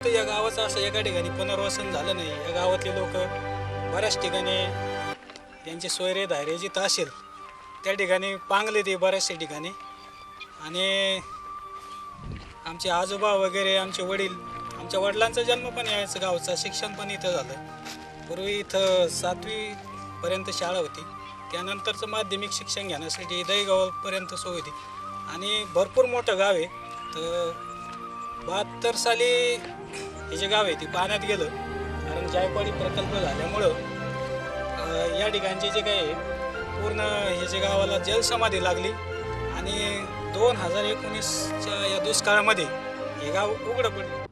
या गावाचं असं एका ठिकाणी पुनर्वसन झालं नाही. या गावातले लोक बऱ्याच ठिकाणी यांची सोयरे धायरे जी असेल त्या ठिकाणी पांगले ते बऱ्याचशा ठिकाणी. आणि आमचे आजोबा वगैरे आमचे वडील आमच्या वडिलांचा जन्म पण याच गावचा शिक्षण पण इथं झालं. पूर्वी इथं सातवीपर्यंत शाळा होती. त्यानंतरचं माध्यमिक शिक्षण घेण्यासाठी दहीगावापर्यंत सोय होती. आणि भरपूर मोठं गाव आहे. तर बहात्तर साली हे जे गाव आहे ते पाण्यात गेलं. कारण जायकवाडी प्रकल्प झाल्यामुळं अ, या ठिकाणचे जे काही आहे पूर्ण हे जे गावाला जलसमाधी लागली. आणि दोन हजार एकोणीसच्या या दुष्काळामध्ये हे गाव उघडं पडलं.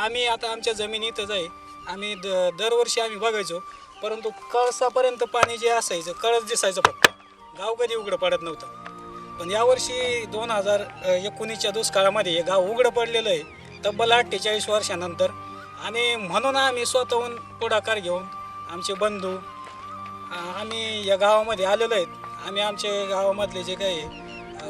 आम्ही आता आमच्या जमिनीतच आहे. आम्ही द दरवर्षी आम्ही बघायचो. परंतु कळसापर्यंत पाणी जे असायचं कळस दिसायचं फक्त. गाव कधी उघडं पडत नव्हतं. पण यावर्षी दोन हजार एकोणीसच्या दुष्काळामध्ये हे गाव उघडं पडलेलं आहे. तब्बल अठ्ठेचाळीस वर्षानंतर. आणि म्हणून आम्ही स्वतःहून पुढाकार घेऊन आमचे बंधू आम्ही या गावामध्ये आलेलो आहेत. आम्ही आमच्या गावामधले जे काही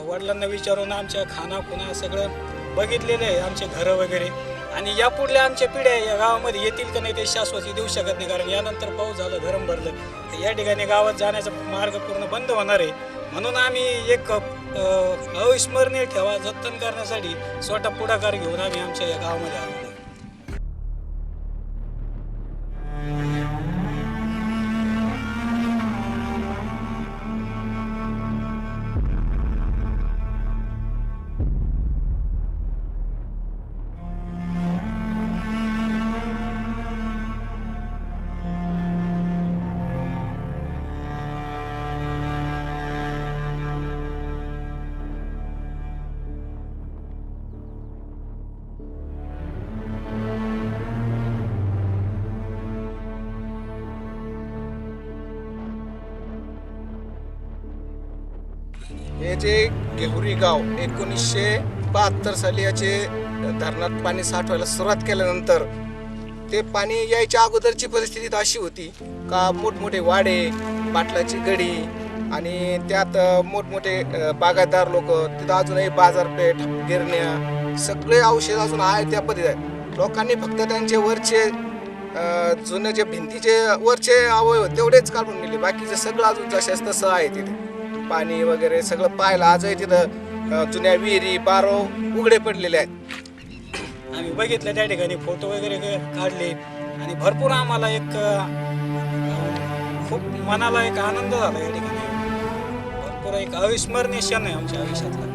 वडिलांना विचारून आमच्या खाना खुना सगळं बघितलेलं आहे. आमचे घरं वगैरे. आणि यापुढल्या आमच्या पिढ्या या गावामध्ये येतील का नाही ते शाश्वती देऊ शकत नाही कारण यानंतर पाऊस झालं धरम भरलं. तर या ठिकाणी गावात जाण्याचा मार्ग पूर्ण बंद होणार आहे. म्हणून आम्ही एक अविस्मरणीय ठेवा जतन करण्यासाठी स्वतः पुढाकार घेऊन आम्ही आमच्या या गावामध्ये आलो. हे जे गेहुरी गाव एकोणीसशे बहात्तर साली याचे धरणात पाणी साठवायला सुरुवात केल्यानंतर ते पाणी यायच्या अगोदरची परिस्थिती अशी होती का मोठमोठे वाडे बाटलाची गडी आणि त्यात मोठमोठे बागायतदार लोक तिथं अजूनही बाजारपेठ गिरण्या सगळे औषध अजून आहे त्या पद्धती आहेत लोकांनी फक्त त्यांचे वरचे जुने जे भिंतीचे वरचे अवयव तेवढेच काढून नेले. बाकीचे सगळं अजून जसे तसं आहे तिथे. पाणी वगैरे सगळं पाहायला. आजही तिथं जुन्या विहिरी बारो उघडे पडलेले आहेत. आम्ही बघितलं त्या ठिकाणी फोटो वगैरे काढले. आणि भरपूर आम्हाला एक खूप मनाला एक आनंद झाला या ठिकाणी. भरपूर एक अविस्मरणीय क्षण आहे आमच्या आयुष्यातला.